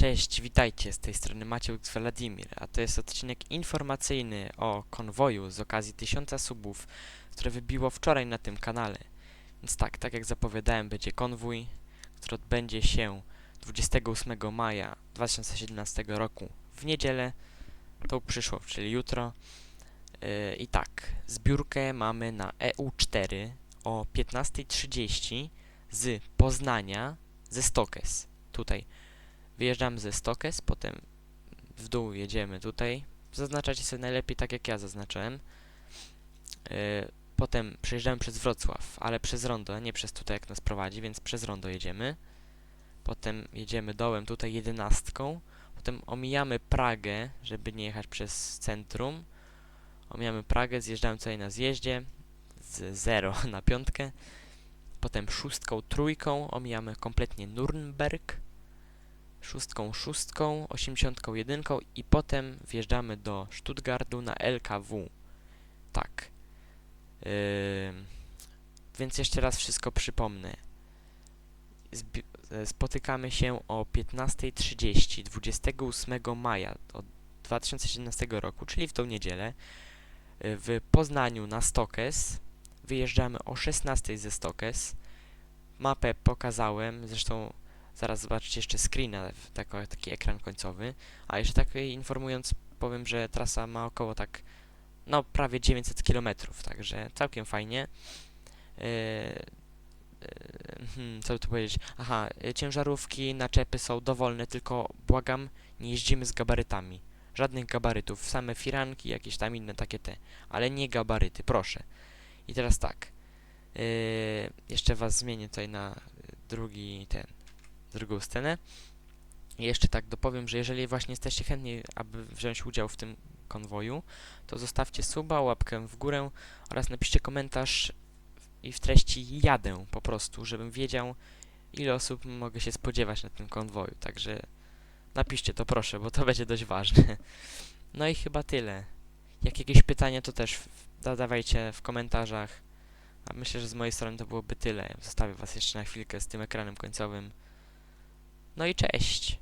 Cześć, witajcie, z tej strony Maciek Wladimir, a to jest odcinek informacyjny o konwoju z okazji 1000 subów, które wybiło wczoraj na tym kanale. Więc tak, tak jak zapowiadałem, będzie konwój, który odbędzie się 28 maja 2017 roku w niedzielę, tą przyszłą, czyli jutro. Yy, I tak, zbiórkę mamy na EU4 o 15.30 z Poznania, ze Stokes, tutaj. Wyjeżdżamy ze Stokes, potem w dół jedziemy tutaj. Zaznaczacie sobie najlepiej tak jak ja zaznaczyłem. Yy, potem przejeżdżamy przez Wrocław, ale przez rondo, nie przez tutaj jak nas prowadzi, więc przez rondo jedziemy. Potem jedziemy dołem tutaj jedenastką. Potem omijamy Pragę, żeby nie jechać przez centrum. Omijamy Pragę, zjeżdżamy tutaj na zjeździe z 0 na piątkę. Potem szóstką, trójką omijamy kompletnie Nürnberg szóstką, szóstką, osiemdziesiątką, jedynką i potem wjeżdżamy do Stuttgartu na LKW. Tak. Ym, więc jeszcze raz wszystko przypomnę. Zbi- e, spotykamy się o 15.30 28 maja od 2017 roku, czyli w tą niedzielę, y, w Poznaniu na Stokes. Wyjeżdżamy o 16 ze Stokes. Mapę pokazałem, zresztą Zaraz zobaczycie jeszcze screena, taki ekran końcowy. A jeszcze tak y, informując, powiem, że trasa ma około tak, no prawie 900 km, także całkiem fajnie. Yy, yy, hmm, co by tu powiedzieć? Aha, ciężarówki, naczepy są dowolne, tylko błagam, nie jeździmy z gabarytami. Żadnych gabarytów, same firanki, jakieś tam inne takie te, ale nie gabaryty, proszę. I teraz tak, yy, jeszcze was zmienię tutaj na drugi ten, drugą scenę. I jeszcze tak dopowiem, że jeżeli właśnie jesteście chętni, aby wziąć udział w tym konwoju, to zostawcie suba, łapkę w górę oraz napiszcie komentarz i w treści jadę po prostu, żebym wiedział, ile osób mogę się spodziewać na tym konwoju. Także napiszcie to proszę, bo to będzie dość ważne. No i chyba tyle. Jak jakieś pytania, to też dodawajcie w komentarzach. A myślę, że z mojej strony to byłoby tyle. Zostawię was jeszcze na chwilkę z tym ekranem końcowym. No i cześć!